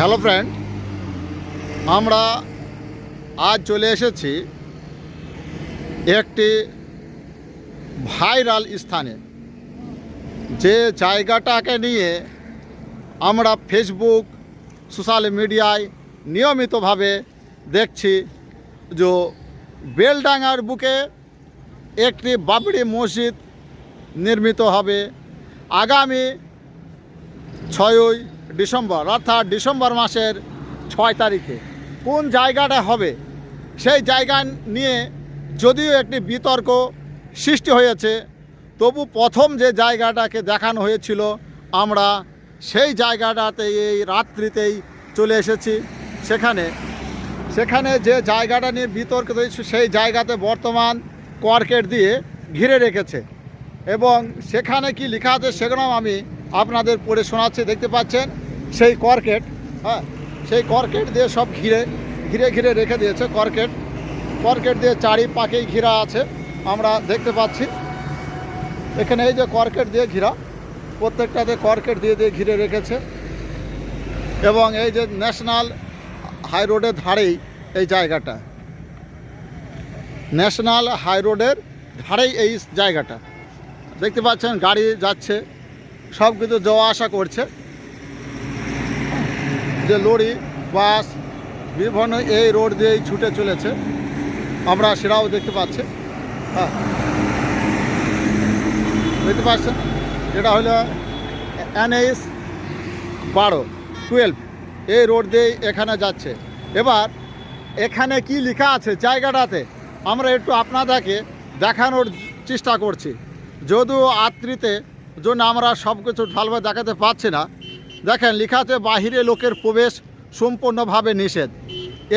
Hello friend, আমরা আজ চলে এসেছি একটি ভাইরাল স্থানে। যে জায়গাটাকে নিয়ে আমরা ফেসবুক, সোশ্যাল মিডিয়ায় নিয়মিতভাবে দেখছি যে বেলডাঙ্গার বুকে একটি বাবরি মসজিদ নির্মিত হবে। আগামী ছয়ই ডিসেম্বর, অর্থাৎ ডিসেম্বর মাসের ছয় তারিখে। কোন জায়গাটা হবে? সেই জায়গা নিয়ে যদিও একটি বিতর্ক সৃষ্টি হয়েছে, তবু প্রথম যে জায়গাটাকে দেখানো হয়েছিল, আমরা সেই জায়গাটাতে এই রাত্রিতেই চলে এসেছি। সেখানে সেখানে যে জায়গাটা নিয়ে বিতর্ক হয়েছে সেই জায়গাতে বর্তমান কর্কেট দিয়ে ঘিরে রেখেছে। এবং সেখানে কি লেখা আছে, সেগুলো আমি আপনাদের পড়ে শোনাচ্ছি, দেখতে পাচ্ছেন। সেই কর্কেট হ্যাঁ সেই কর্কেট দিয়ে সব ঘিরে ঘিরে ঘিরে রেখে দিয়েছে কর্কেট। কর্কেট দিয়ে চারিপাকেই ঘিরা আছে, আমরা দেখতে পাচ্ছি। এখানে এই যে কর্কেট দিয়ে ঘিরা প্রত্যেকটাতে কর্কেট দিয়ে দিয়ে ঘিরে রেখেছে। এবং এই যে ন্যাশনাল হাই রোডের ধারেই এই জায়গাটা। ন্যাশনাল হাই রোডের ধারেই এই জায়গাটা। দেখতে পাচ্ছেন, গাড়ি যাচ্ছে সব কিছু যাওয়া আসা করছে। যে লরি, বাস, বিভিন্ন এই রোড দিয়েই ছুটে চলেছে। আমরা সেটাও দেখতে পাচ্ছি। হ্যাঁ। দেখতে পাচ্ছেন? যেটা হলো এনএইচ বারো, টুয়েলভ। এই রোড দিয়েই এখানে যাচ্ছে। এবার এখানে কি লেখা আছে জায়গাটাতে? আমরা একটু আপনাদেরকে দেখানোর চেষ্টা করছি। যদিও আত্রিতে জন্য আমরা সব কিছু ভালোভাবে দেখাতে পারছি না দেখেন, লেখাতে বাহিরে লোকের প্রবেশ সম্পূর্ণভাবে নিষেধ।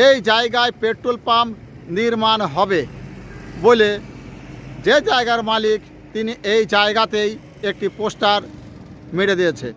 এই জায়গায় পেট্রোল পাম্প নির্মাণ হবে বলে যে জায়গার মালিক তিনি এই জায়গাতেই একটি পোস্টার মেরে দিয়েছে।